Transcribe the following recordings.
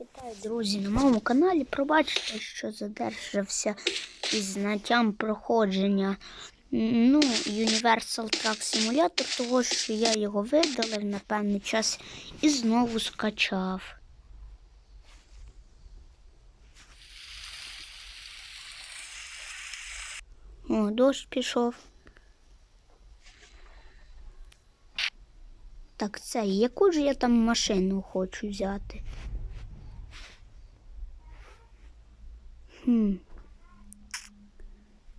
Вітаю, друзі, на моєму каналі. Пробачте, що задержався із знаттям проходження ну, Universal Truck Simulator, того що я його видалив на певний час і знову скачав. О, дощ пішов. Так, це, яку ж я там машину хочу взяти? Хм.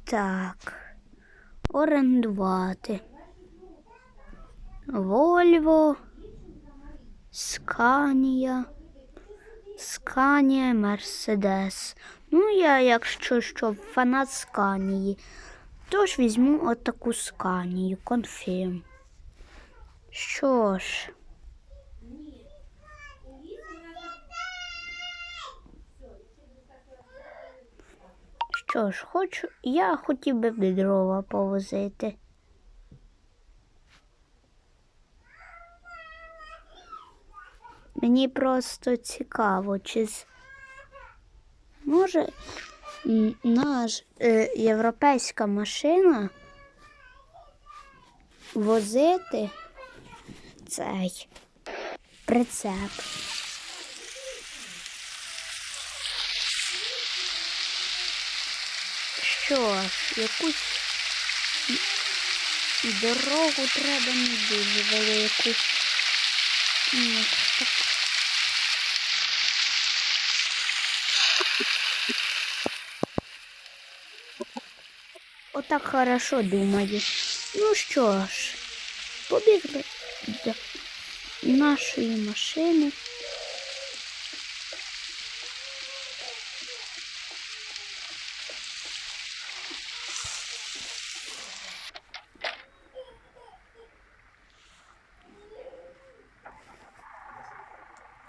Так. Орендувати. Вольво. Сканія. Сканія, Мерседес. Ну, я, якщо що, фанат Сканії. Тож візьму отаку сканію, конфірм. Що ж. Що ж, хочу, я хотів би дрова повозити. Мені просто цікаво, чи може наш е, європейська машина возити цей прицеп. Що ж, якусь дорогу треба не дуже велику. Ні, так. Отак хорошо думаю. Ну що ж, побігли до нашої машини.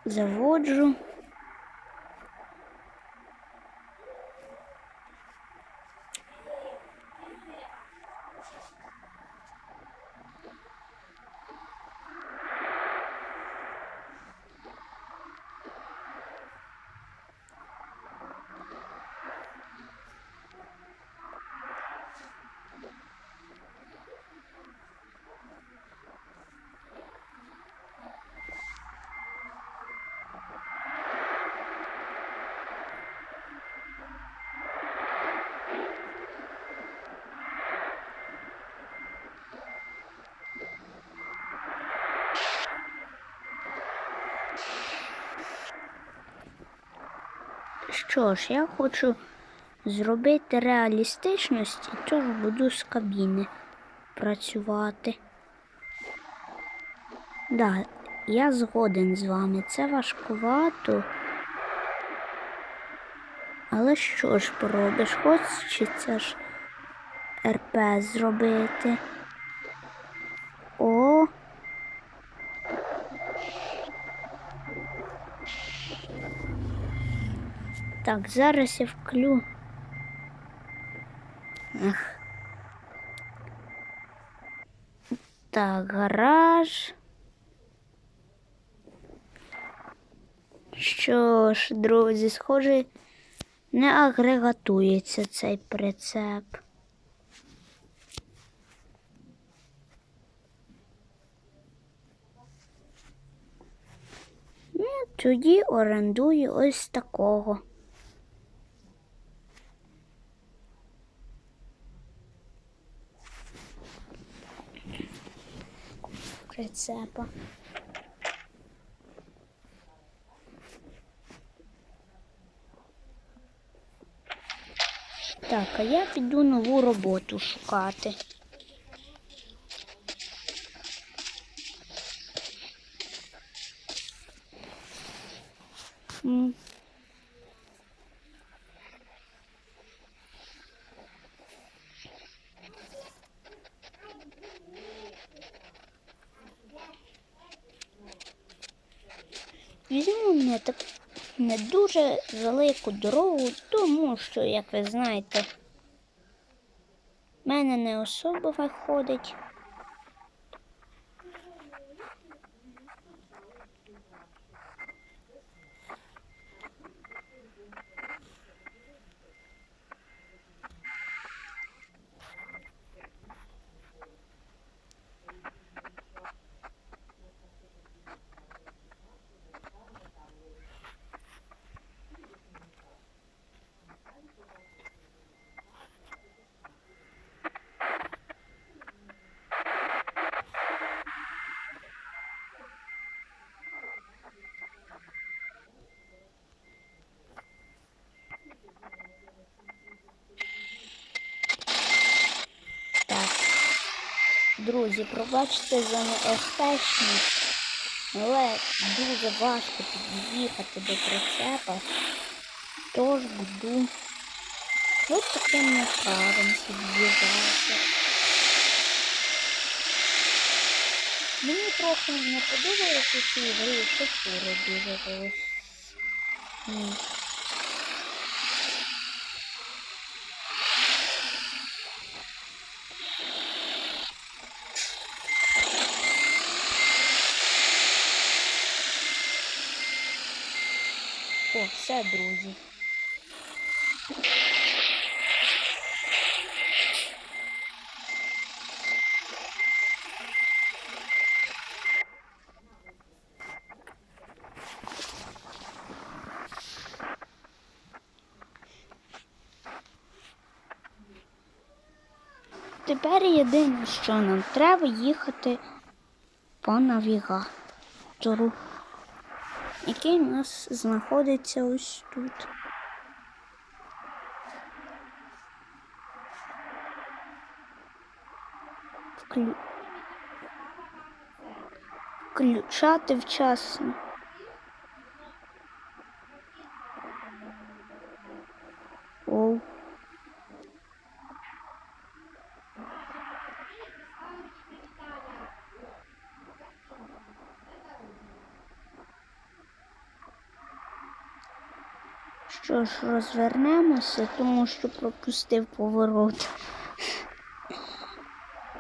Заводжу. Що ж, я хочу зробити реалістичність, і тож буду з кабіни працювати. Да, я згоден з вами. Це важкувато. Але що ж поробиш? Хочеться ж РП зробити. О. Так, зараз я вклю. Ах. Так, гараж. Що ж, друзі, схоже, не агрегатується цей прицеп. Ну, тоді орендую ось такого. Прицепа. Так, а я піду нову роботу шукати. Візьму не так не дуже велику дорогу, тому що, як ви знаєте, в мене не особо виходить. Друзі, пробачте за неефектність, але дуже важко під'їхати до прицепа. Тож буду ось таким макаром під'їжджати. Мені трохи не подобається ці гри, що фури дуже О, все, друзі. Тепер єдине, що нам треба їхати по навігатору, який у нас знаходиться ось тут. Вклю... Включати вчасно. Оу. Що ж, розвернемося, тому що пропустив поворот.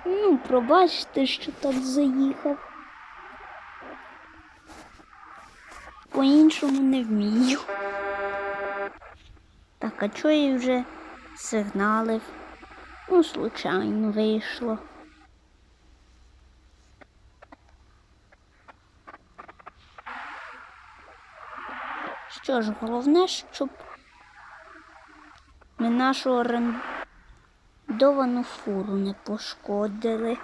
Ну, пробачте, що так заїхав. По-іншому не вмію. Так, а чого я вже сигналив? Ну, случайно вийшло. Що ж, головне, щоб ми нашу орендовану фуру не пошкодили.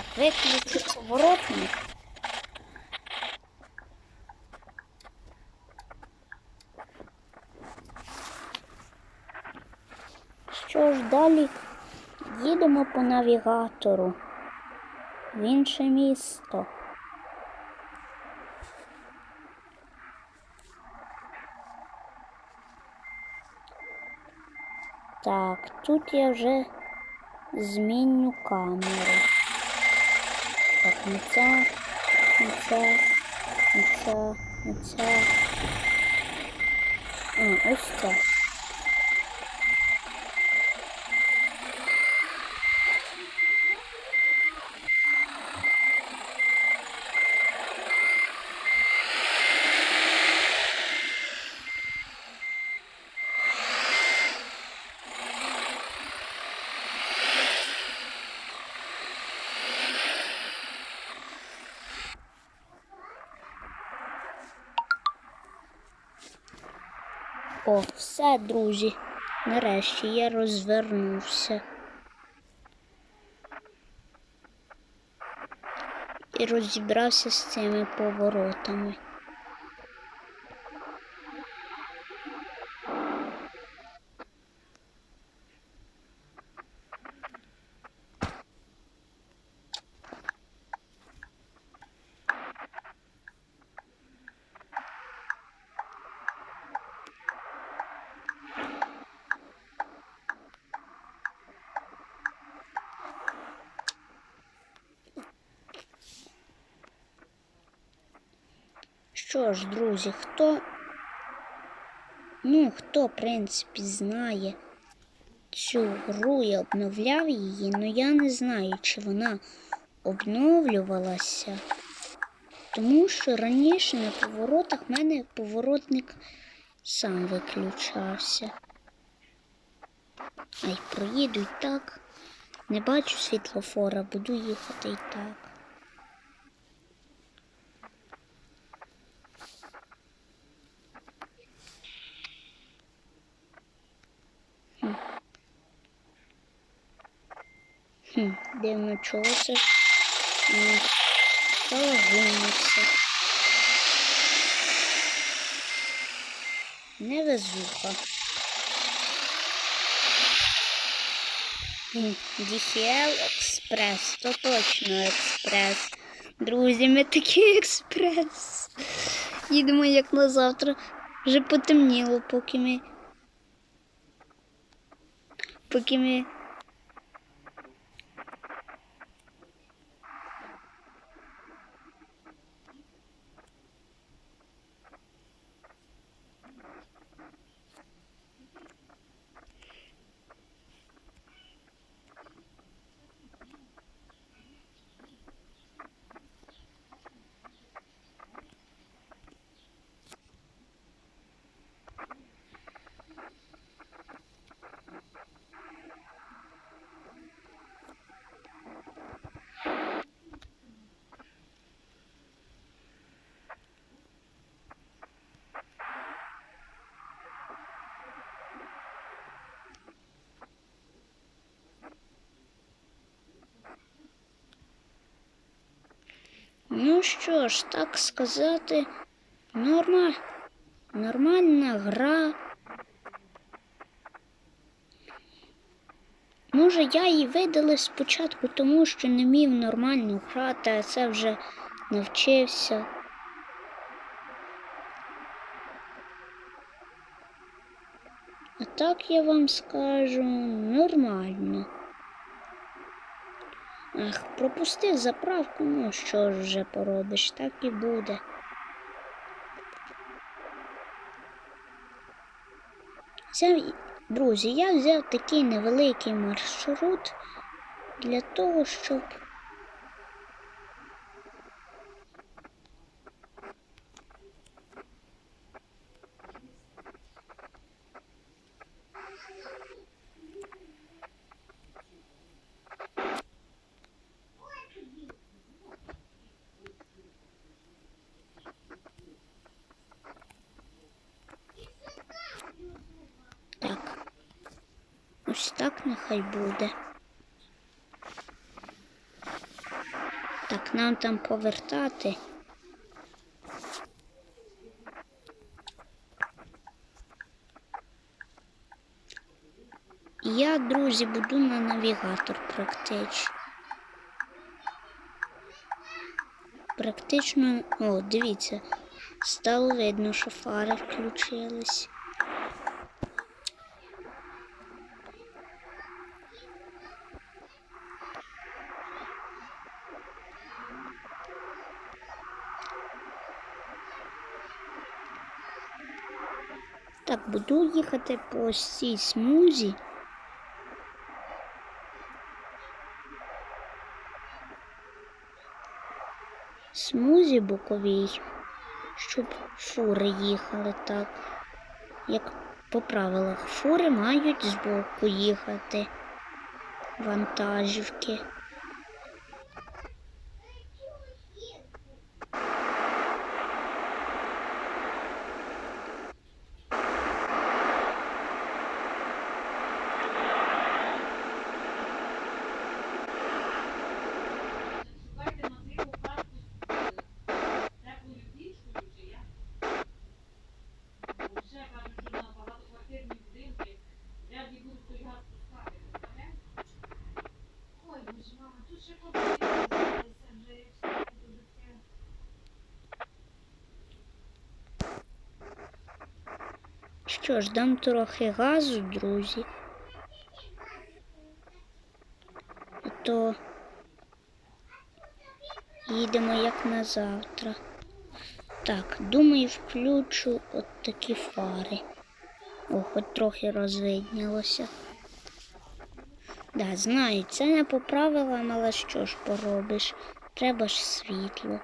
Так, виключу поворотник. Що ж, далі їдемо по навігатору в інше місто. Так, тут я вже зміню камеру. Так, не ця, не ця, ось ця. О, все, друзі. Нарешті я розвернувся. І розібрався з цими поворотами. Що ж, друзі, хто, ну, хто, в принципі, знає цю гру і обновляв її, ну я не знаю, чи вона обновлювалася. Тому що раніше на поворотах в мене поворотник сам виключався. Ай, проїду й так. Не бачу світлофора, буду їхати і так. Хм, дивно, чого це м, полагунився. Невезуха. М, DHL Експрес, то точно експрес. Друзі, ми такий експрес. Їдемо як на завтра. Вже потемніло, поки ми. Поки ми. Ну що ж, так сказати, норма, нормальна гра. Може, я її видали спочатку, тому що не вмів нормально грати, а це вже навчився. А так я вам скажу нормально. Ах, пропустив заправку, ну що ж вже поробиш, так і буде. Взяв, друзі, я взяв такий невеликий маршрут для того, щоб. Так нехай буде. Так, нам там повертати. Я, друзі, буду на навігатор практично. Практично, о, дивіться, стало видно, що фари включились. Буду їхати по цій смузі. Смузі боковій, щоб фури їхали так. Як по правилах, фури мають збоку їхати. Вантажівки. Що ж, дам трохи газу, друзі. А то їдемо як на завтра. Так, думаю, включу от такі фари. О, хоч трохи розвиднілося. Да, знаю, це не по правилам, але що ж поробиш? Треба ж світло.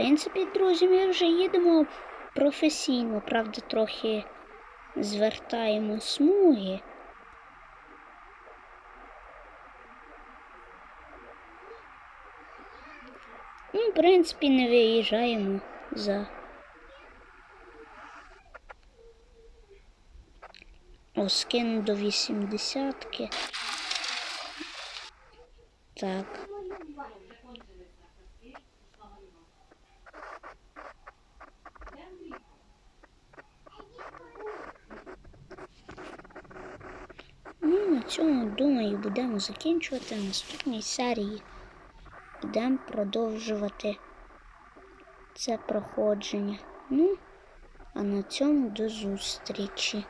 принципі, друзі, ми вже їдемо професійно, правда, трохи звертаємо смуги. Ну, в принципі, не виїжджаємо за. О, скину до 80 -ки. Так. Ну, на цьому, думаю, будемо закінчувати наступній серії. Будемо продовжувати це проходження. Ну, а на цьому до зустрічі.